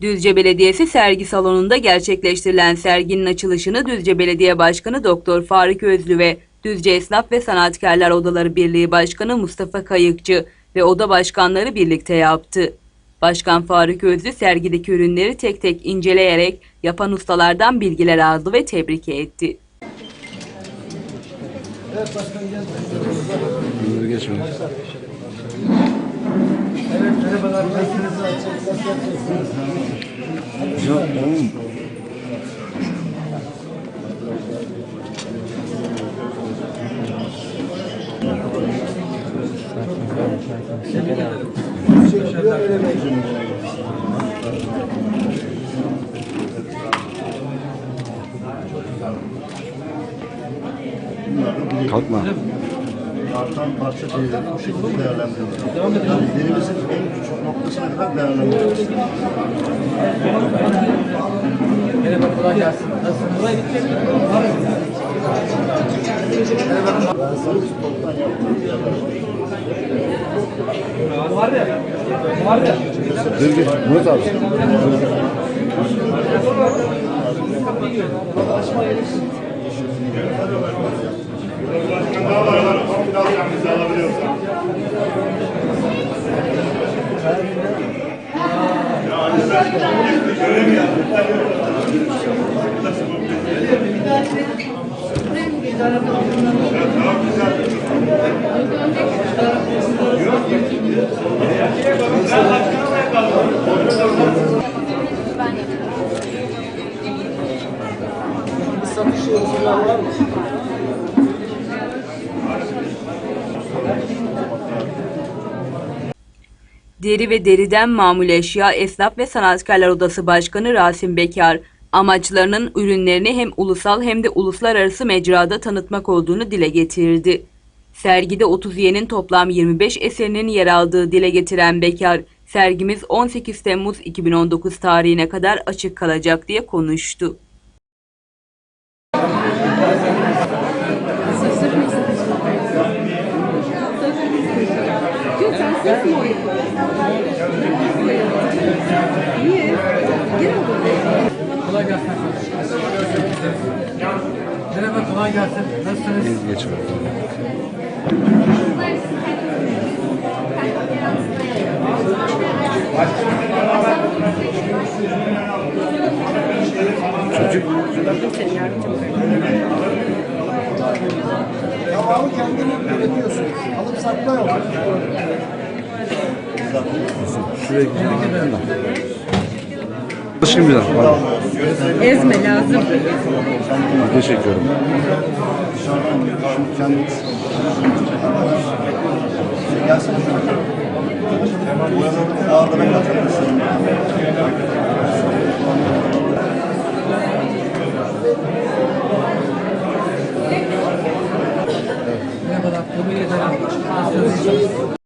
Düzce Belediyesi sergi salonunda gerçekleştirilen serginin açılışını Düzce Belediye Başkanı Doktor Faruk Özlü ve Düzce Esnaf ve Sanatkarlar Odaları Birliği Başkanı Mustafa Kayıkçı ve oda başkanları birlikte yaptı. Başkan Faruk Özlü sergideki ürünleri tek tek inceleyerek yapan ustalardan bilgiler aldı ve tebrik etti. Ya oğlum. Kalkma. Artan parça değeri bu şekilde değerlendiriyoruz. Yani derimizin en küçük noktasına kadar değerlendiriyoruz. Merhaba, kolay gelsin. Nasılsınız? Ben. Var ya, var ya. Dur gir. Murat abi. Bizi alabiliyorsan. Ya anne ben gitti göremiyorum. Satış yolcular var mı? Deri ve deriden mamul eşya Esnaf ve Sanatkarlar Odası Başkanı Rasim Bekar, amaçlarının ürünlerini hem ulusal hem de uluslararası mecrada tanıtmak olduğunu dile getirdi. Sergide 30 toplam 25 eserinin yer aldığı dile getiren Bekar, sergimiz 18 Temmuz 2019 tarihine kadar açık kalacak diye konuştu. Ses mi oynuyorsun? Niye? Gel. Kolay gelsin. Merhaba, kolay gelsin. Nasılsınız? Geçme. Çocuk. Tamamı kendini üretiyorsun. Alıp satma yok. Şuraya gidelim. Başka bir. Ezme lazım. Katılır mısın? Merhabalar, kabul ederim.